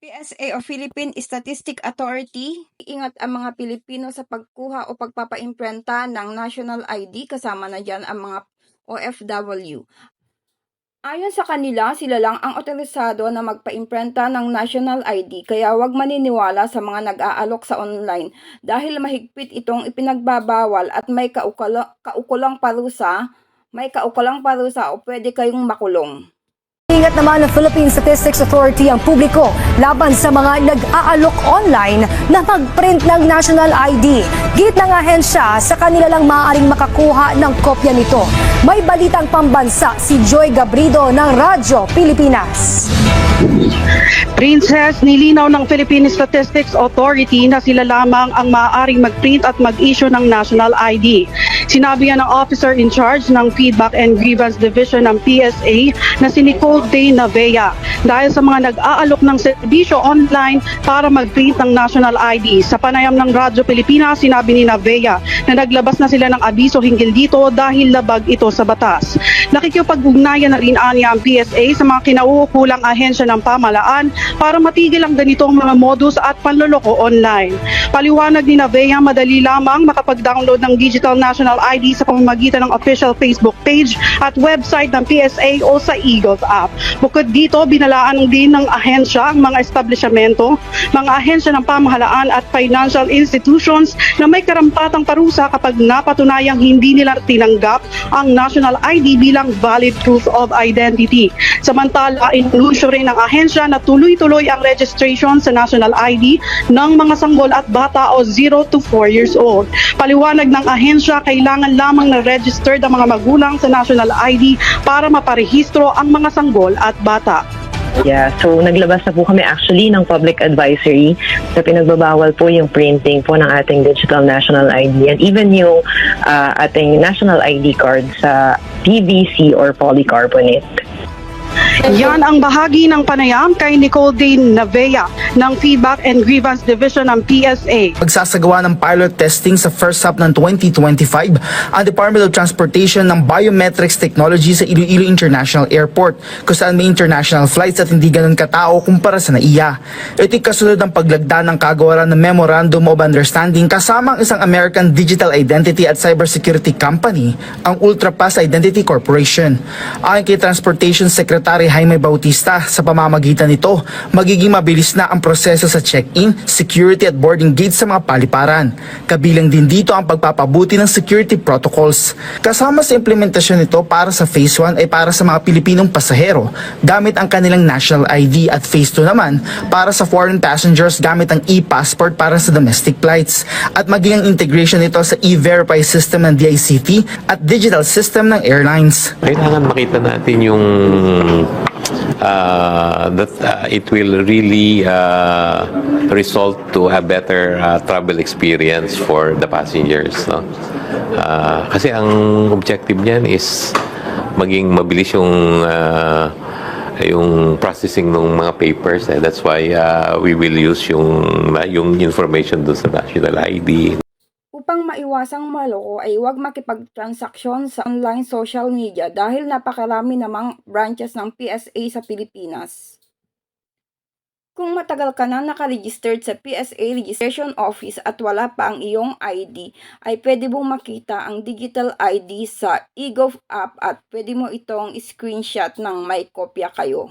PSA o Philippine Statistic Authority, ingat ang mga Pilipino sa pagkuha o pagpapaimprenta ng national ID kasama na dyan ang mga OFW. Ayon sa kanila, sila lang ang otorisado na magpaimprenta ng national ID kaya huwag maniniwala sa mga nag-aalok sa online dahil mahigpit itong ipinagbabawal at may kaukulang parusa, may kaukulang parusa o pwede kayong makulong. Ingat naman ng Philippine Statistics Authority ang publiko laban sa mga nag-aalok online na mag-print ng national ID. Git ng ahensya sa kanila lang maaaring makakuha ng kopya nito. May balitang pambansa si Joy Gabrido ng Radyo Pilipinas. Princess, nilinaw ng Philippine Statistics Authority na sila lamang ang maaaring mag-print at mag-issue ng national ID. Sinabi yan ng officer in charge ng Feedback and Grievance Division ng PSA na si Nicole Day Navea dahil sa mga nag-aalok ng serbisyo online para mag-print ng national ID. Sa panayam ng Radyo Pilipinas, sinabi ni Navea na naglabas na sila ng abiso hinggil dito dahil labag ito sa batas. Nakikipag-ugnayan na rin anya ang PSA sa mga kinauukulang ahensya ng pamalaan para matigil ang ganitong mga modus at panloloko online. Paliwanag ni Navea, madali lamang makapag-download ng Digital National ID sa pamamagitan ng official Facebook page at website ng PSA o sa Eagles app. Bukod dito, binalaan din ng ahensya ang mga establishmento, mga ahensya ng pamahalaan at financial institutions na may karampatang parusa kapag napatunayang hindi nila tinanggap ang national ID bilang valid proof of identity. Samantala, inulusyo rin ng ahensya na tuloy-tuloy ang registration sa national ID ng mga sanggol at bata o 0 to 4 years old. Paliwanag ng ahensya, kailangan lamang na registered ang mga magulang sa national ID para maparehistro ang mga sanggol at bata. Yeah, so naglabas na po kami actually ng public advisory na pinagbabawal po yung printing po ng ating digital national ID and even yung ah, ating national ID card sa PVC or polycarbonate. Yan ang bahagi ng panayam kay Nicole Dane Navea ng Feedback and Grievance Division ng PSA. Magsasagawa ng pilot testing sa first half ng 2025 ang Department of Transportation ng Biometrics Technology sa Iloilo International Airport kung saan may international flights at hindi ganun katao kumpara sa NAIA. Ito'y kasunod ng paglagda ng kagawaran ng Memorandum of Understanding kasama ang isang American Digital Identity at Cybersecurity Company, ang Ultrapass Identity Corporation. Ayon kay Transportation Secretary Jaime Bautista, sa pamamagitan nito, magiging mabilis na ang proseso sa check-in, security at boarding gates sa mga paliparan. Kabilang din dito ang pagpapabuti ng security protocols. Kasama sa implementasyon nito para sa Phase 1 ay para sa mga Pilipinong pasahero gamit ang kanilang national ID at Phase 2 naman para sa foreign passengers gamit ang e-passport para sa domestic flights at maging ang integration nito sa e-verify system ng DICT at digital system ng airlines. kailangan makita natin yung uh, that uh, it will really uh, result to a better uh, travel experience for the passengers. No? Uh, kasi ang objective niyan is maging mabilis yung uh, yung processing ng mga papers. Eh. That's why uh, we will use yung yung information doon sa national ID. Upang maiwasang maloko ay huwag makipagtransaksyon sa online social media dahil napakarami namang branches ng PSA sa Pilipinas. Kung matagal ka na nakaregistered sa PSA Registration Office at wala pa ang iyong ID, ay pwede mong makita ang digital ID sa eGov app at pwede mo itong screenshot ng may kopya kayo.